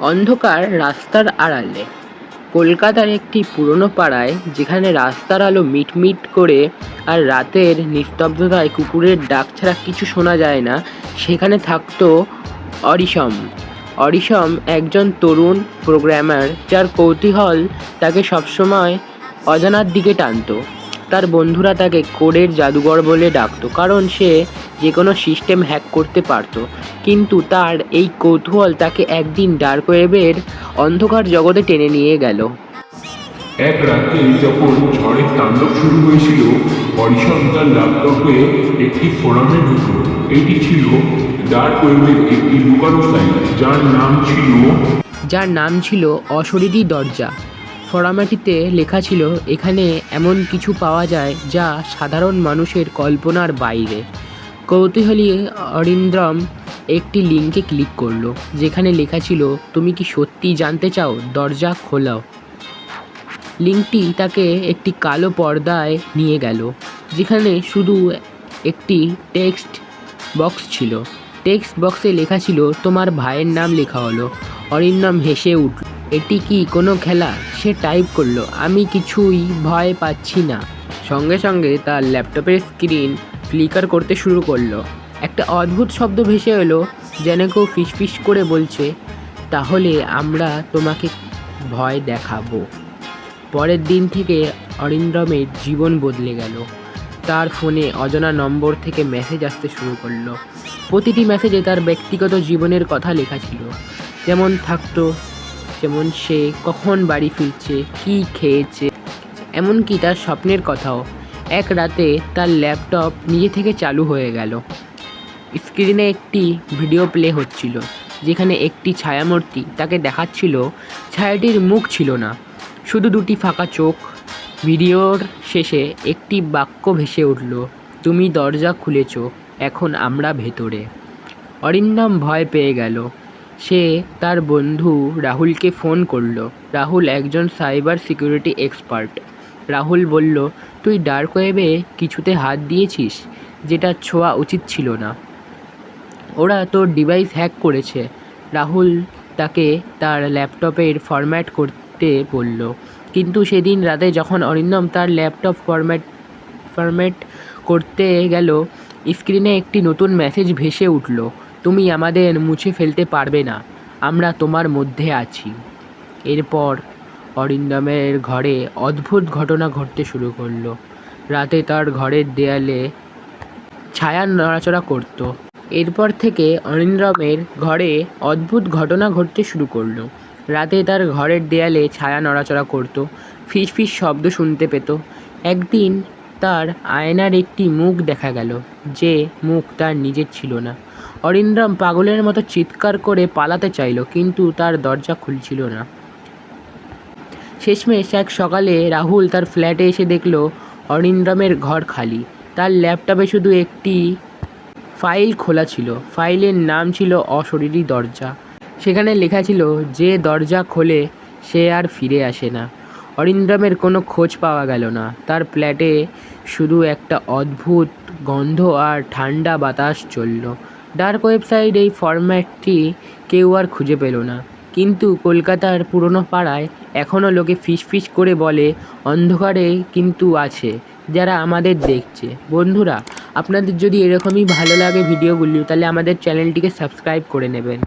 অন্ধকার রাস্তার আড়ালে। কলকাতার একটি পুরনো পাড়ায়, যেখানে রাস্তার আলো মিটমিট করে আর রাতের নিস্তব্ধতায় কুকুরের ডাক ছাড়া কিছু শোনা যায় না, সেখানে থাকতো অরিসম অরিসম একজন তরুণ প্রোগ্রামার যার কৌতূহল তাকে সবসময় অজানার দিকে টানতো। তার বন্ধুরা তাকে কোডের জাদুঘর বলে ডাকতো কারণ সে যে কোনো সিস্টেম হ্যাক করতে পারতো। কিন্তু তার এই কৌতূহল তাকে একদিন ডার্ক ওয়েবের অন্ধকার জগতে টেনে নিয়ে গেল। এক রাতে যখন ঝড়ের তাণ্ডব শুরু হয়েছিল অরিশন তার ল্যাপটপে একটি ফোরামে ঢুকলো। এটি ছিল ডার্ক ওয়েবের একটি লুকানো সাইট যার নাম ছিল যার নাম ছিল অশরীরী দরজা। ফরামাটিতে লেখা ছিল, এখানে এমন কিছু পাওয়া যায় যা সাধারণ মানুষের কল্পনার বাইরে। কৌতূহলী অরিন্দ্রম একটি লিঙ্কে ক্লিক করল, যেখানে লেখা ছিল, তুমি কি সত্যি জানতে চাও? দরজা খোলাও। লিঙ্কটি তাকে একটি কালো পর্দায় নিয়ে গেল, যেখানে শুধু একটি টেক্সট বক্স ছিল। টেক্সট বক্সে লেখা ছিল, তোমার ভাইয়ের নাম লেখা হলো। অরিন্দম হেসে উঠল। এটি কি কোনো খেলা? সে টাইপ করল। আমি কিছুই ভয় পাচ্ছি না। সঙ্গে সঙ্গে তার ল্যাপটপের স্ক্রিন ফ্লিকার করতে শুরু করল। একটা অদ্ভুত শব্দ ভেসে এলো, যেন কেউ ফিসফিস করে বলছে, তাহলে আমরা তোমাকে ভয় দেখাবো। পরের দিন থেকে অরিন্দমের জীবন বদলে গেল। তার ফোনে অজানা নম্বর থেকে মেসেজ আসতে শুরু করল। প্রতিটি মেসেজে তার ব্যক্তিগত জীবনের কথা লেখা ছিল। যেমন, থাকতো যেমন সে কখন বাড়ি ফিরছে, কী খেয়েছে। এমনকি তার স্বপ্নের কথাও। এক রাতে তার ল্যাপটপ নিজে থেকে চালু হয়ে গেল। স্ক্রিনে একটি ভিডিও প্লে হচ্ছিল, যেখানে একটি ছায়ামূর্তি তাকে দেখাচ্ছিল। ছায়াটির মুখ ছিল না, শুধু দুটি ফাঁকা চোখ। ভিডিওর শেষে একটি বাক্য ভেসে উঠল, তুমি দরজা খুলেছ, এখন আমরা ভেতরে। অরিন্দম ভয় পেয়ে গেল। সে তার বন্ধু রাহুলকে ফোন করল। রাহুল একজন সাইবার সিকিউরিটি এক্সপার্ট। রাহুল বলল, তুই ডার্ক ওয়েবে কিছুতে হাত দিয়েছিস? যেটা ছোঁয়া উচিত ছিল না। ওরা তোর ডিভাইস হ্যাক করেছে। রাহুল তাকে তার ল্যাপটপের ফরম্যাট করতে বলল। কিন্তু সেদিন রাতে যখন অরিন্দম তার ল্যাপটপ ফরম্যাট ফরম্যাট করতে গেল, স্ক্রিনে একটি নতুন মেসেজ ভেসে উঠল। তুমি আমাদের মুছে ফেলতে পারবে না। আমরা তোমার মধ্যে আছি। এরপর অরিন্দমের ঘরে অদ্ভুত ঘটনা ঘটতে শুরু করল। রাতে তার ঘরের দেয়ালে ছায়া নড়াচড়া করত। এরপর থেকে অরিন্দমের ঘরে অদ্ভুত ঘটনা ঘটতে শুরু করল। রাতে তার ঘরের দেয়ালে ছায়া নড়াচড়া করত ফিস ফিস শব্দ শুনতে পেত। একদিন তার আয়নার একটি মুখ দেখা গেল, যে মুখ তার নিজের ছিল না। অরিন্দ্রম পাগলের মতো চিৎকার করে পালাতে চাইল, কিন্তু তার দরজা খুলছিল না। শেষমেশ এক সকালে রাহুল তার ফ্ল্যাটে এসে দেখল অরিন্দ্রমের ঘর খালি। তার ল্যাপটপে শুধু একটি ফাইল খোলা ছিল। ফাইলের নাম ছিল অশরীরী দরজা। সেখানে লেখা ছিল, যে দরজা খোলে সে আর ফিরে আসে না। অরিন্দ্রমের কোনো খোঁজ পাওয়া গেল না। তার ফ্ল্যাটে শুধু একটা অদ্ভুত গন্ধ আর ঠান্ডা বাতাস চলল। ডার্ক ওয়েবসাইট এই ফরম্যাটটি কেউ আর খুঁজে পেল না। কিন্তু কলকাতার পুরনো পাড়ায় এখনও লোকে ফিস ফিস করে বলে, অন্ধকারে কিন্তু আছে, যারা আমাদের দেখছে। বন্ধুরা, আপনাদের যদি এরকমই ভালো লাগে ভিডিওগুলি, তাহলে আমাদের চ্যানেলটিকে সাবস্ক্রাইব করে নেবেন।